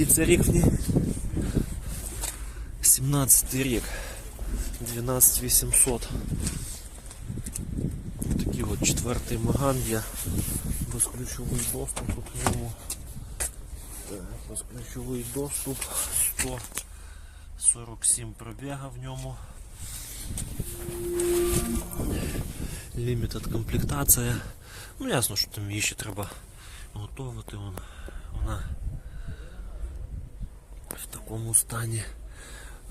Який це рік ній? 17 рік. 12800. Такий от четвертий Маган є. Безключовий доступ тут в ньому. Безключовий доступ. 147 пробіга в ньому. Лімітед комплектація. Ну ясно, що там її ще треба готувати. Вон, вона в такому стані.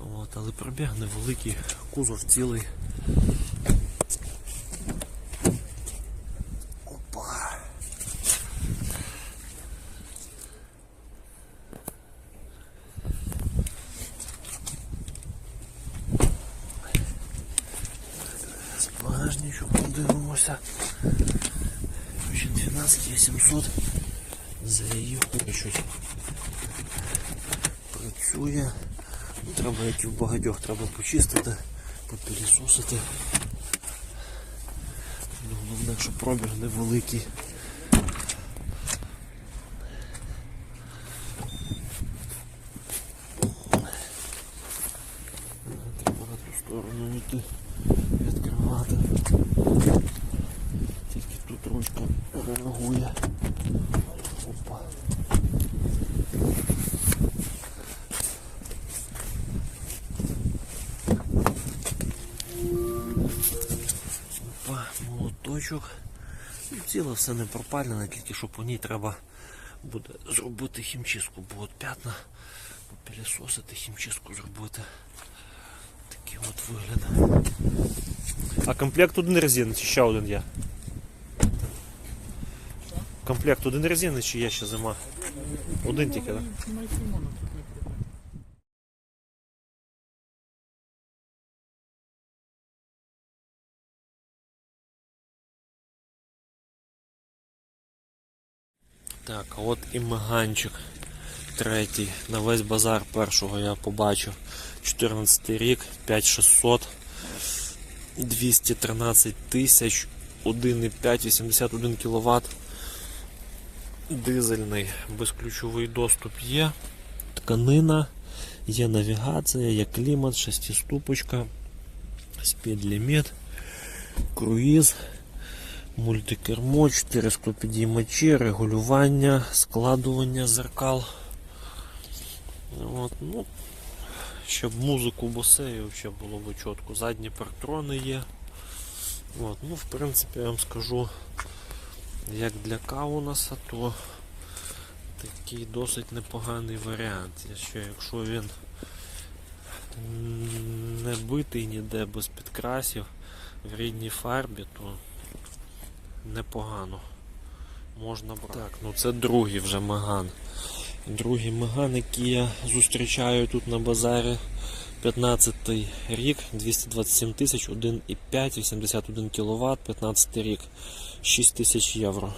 От, але пробіг невеликий, кузов цілий. Опа. З багажничок подивимося. Ще 12 є 700. Заїхали Працює. Ну, Треба, як і в багатьох, треба почистити, попілісосити. Ну, Головне, що пробіг невеликий. Треба на ту сторону йти, відкривати. Тільки тут ручка реагує. Опа, молоточок. Ну, Ціле все не пропалене, тільки що по ній треба буде зробити хімчистку, бо от п'ятна попілісосити, хімчистку зробити. Такий от вигляд. А комплект один резини, чи ще один є? Комплект один резини, чи є ще зима? Один тільки, так? Так, от і маганчик третій. На весь базар першого я побачив. 14 рік, 5600, 213 тисяч, 1,5, 81 кВт. Дизельний, безключовий доступ є. Тканина, є навігація, є клімат, шестиступочка, спідліміт, круїз. Мультикермо, 4 склопідіймачі, регулювання, складування зеркал. От, ну, щоб музику босею взагалі було би чітко. Задні партрони є. От, ну, в принципі, я вам скажу, як для Каунаса, то такий досить непоганий варіант. Ще якщо він не битий ніде без підкрасів в рідній фарбі, то непогано. Можна брати. Так, ну це другий вже Маган. Другий Маган, який я зустрічаю тут на базарі. 15 рік, 227 тисяч, 1,5, 81 кВт, 15 рік, 6 тисяч євро.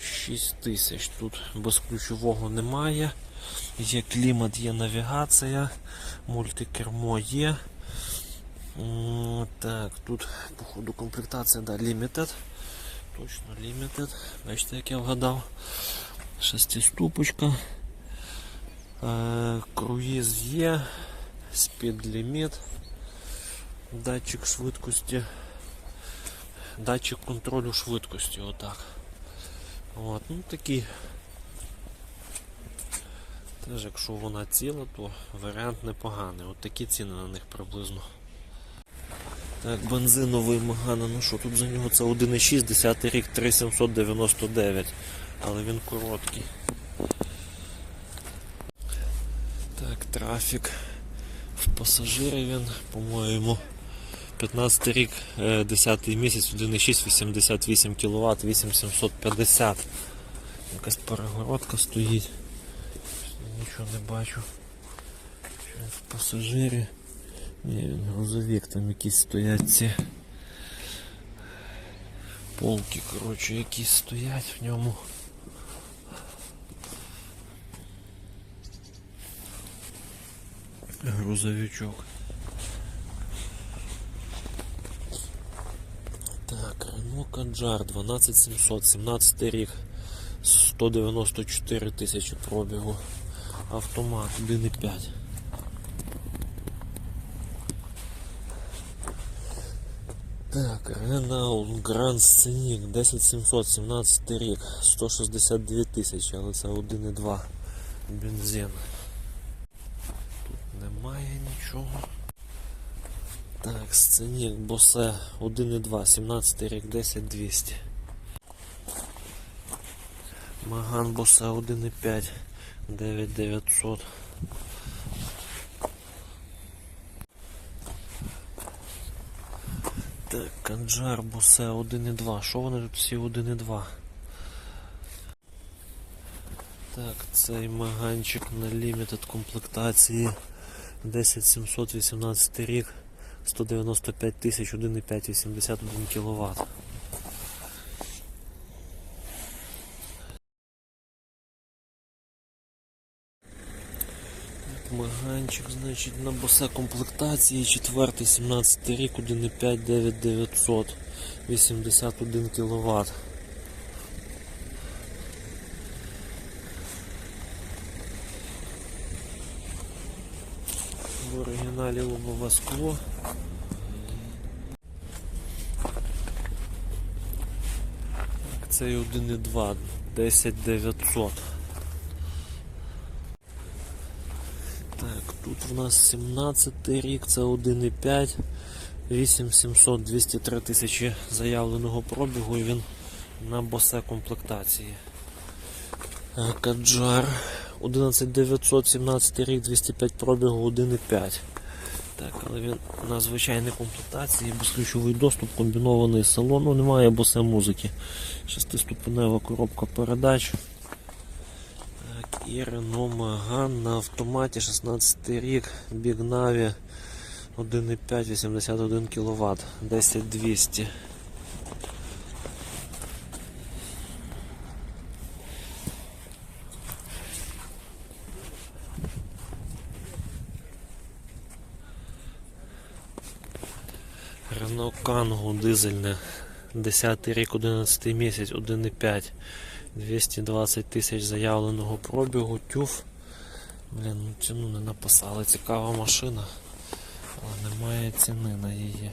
6 тисяч. Тут безключового немає. Є клімат, є навігація, мультикермо є. М, Так, тут, походу, комплектація, да, Limited. Точно Limited. Бачите, як я вгадав. Шестиступочка. Круїз є. Спідліміт. Датчик швидкості. Датчик контролю швидкості, отак. От, ну такий. Теж якщо вона ціла, то варіант непоганий. От такі ціни на них приблизно. Так, бензиновий Магана, ну що, тут за нього це 1,6, 10 рік 3799, але він короткий. Так, трафік. В пасажирі він, по-моєму, 15 рік, е, 10 місяць, 1,6, 88 кВт, 8750. Якась перегородка стоїть. Нічого не бачу. В пасажирі. Ні, грузовик, там якісь стоять ці полки, коротше, якісь стоять в ньому. Грузовичок. Так, Renault Kadjar 12700, 17 рік. 194 тисячі пробігу. Автомат 1,5. Так, Renault Grand Scenic 10700, 17 рік, 162 тисячі, але це 1,2 бензин. Тут немає нічого. Так, Scenic Bose 1,2, 17 рік, 10200. Маган Bose 1,5, 9900. Так, Канджар Бусе 1.2. Що вони тут всі 1.2? Так, цей маганчик на лімітед комплектації 10718 рік, 195 тисяч, 1,5, 81 кВт. Маганчик, значить, на босе комплектації, четвертий, 17 рік, 1,5, 9900, 81 кВт. В оригіналі лобове скло. Так, Цей 1,2, 10900. Так, тут в нас 17 рік, це 1,5, 8700, 203 тисячі заявленого пробігу і він на босе комплектації. Е, Каджар 11900, 17 рік, 205 пробігу, 1,5. Так, але він на звичайній комплектації, безключовий доступ, комбінований салон, ну немає босе музики. Шестиступенева коробка передач. І Renault Megane на автоматі 16 рік, Navi 1,5, 81 кВт, 10200. Renault Kangoo дизельне 10 рік, 11 місяць, 1,5. 220 тисяч заявленого пробігу, тюф. Блін, ну ціну не написали. Цікава машина, але немає ціни на її.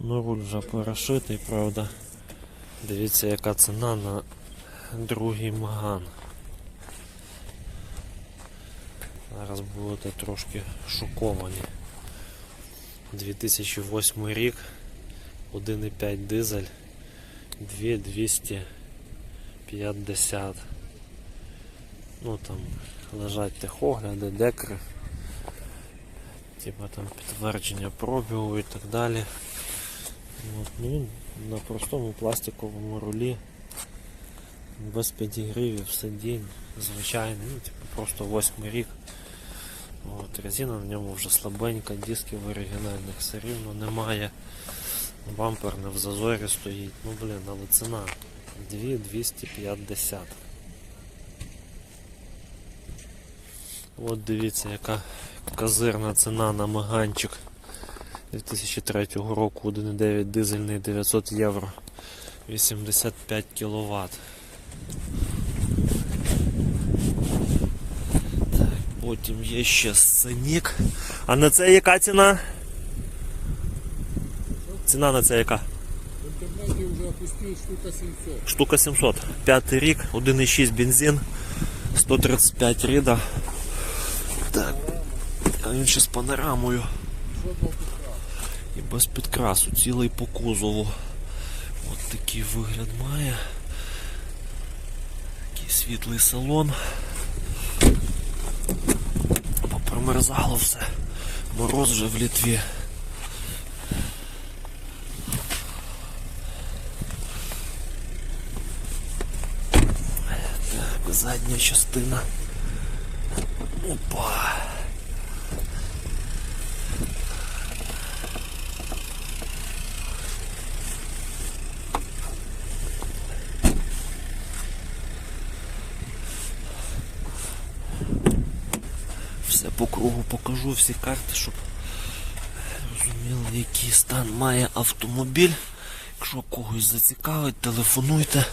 Ну руль вже перешитий, правда. Дивіться, яка ціна на другий Маган. Зараз будете трошки шоковані. 2008 рік, 1,5 дизель, 2200 50. Ну там лежать техогляди, декри, типа там підтвердження пробігу і так далі. От, ну, на простому пластиковому рулі, без підігрівів, сидінь, звичайний, ну, типу, просто восьмий рік. От, резина на ньому вже слабенька, дисків оригінальних все рівно немає. Бампер не в зазорі стоїть. Ну блін, але ціна 2250. От дивіться, яка козирна ціна на маганчик 2003 року 1,9 дизельний 900 євро 85 кВт. Так, потім є ще сценік. А на це яка ціна? Ціна на це яка? Штука 700. Штука 700. П'ятий рік, 1,6 бензин, 135 рида. Так. А він ще з панорамою. І без підкрасу, цілий по кузову. От такий вигляд має. Такий світлий салон. Попромерзало все. Мороз вже в Літві. Так, задня частина. Опа. Все по кругу покажу, всі карти, щоб розуміли, який стан має автомобіль. Якщо когось зацікавить, телефонуйте.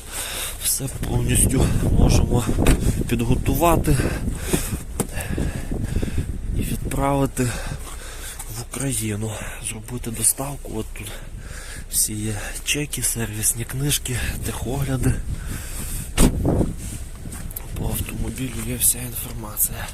Все повністю можемо підготувати і відправити в Україну. Зробити доставку. От тут всі є чеки, сервісні книжки, техогляди. По автомобілю є вся інформація.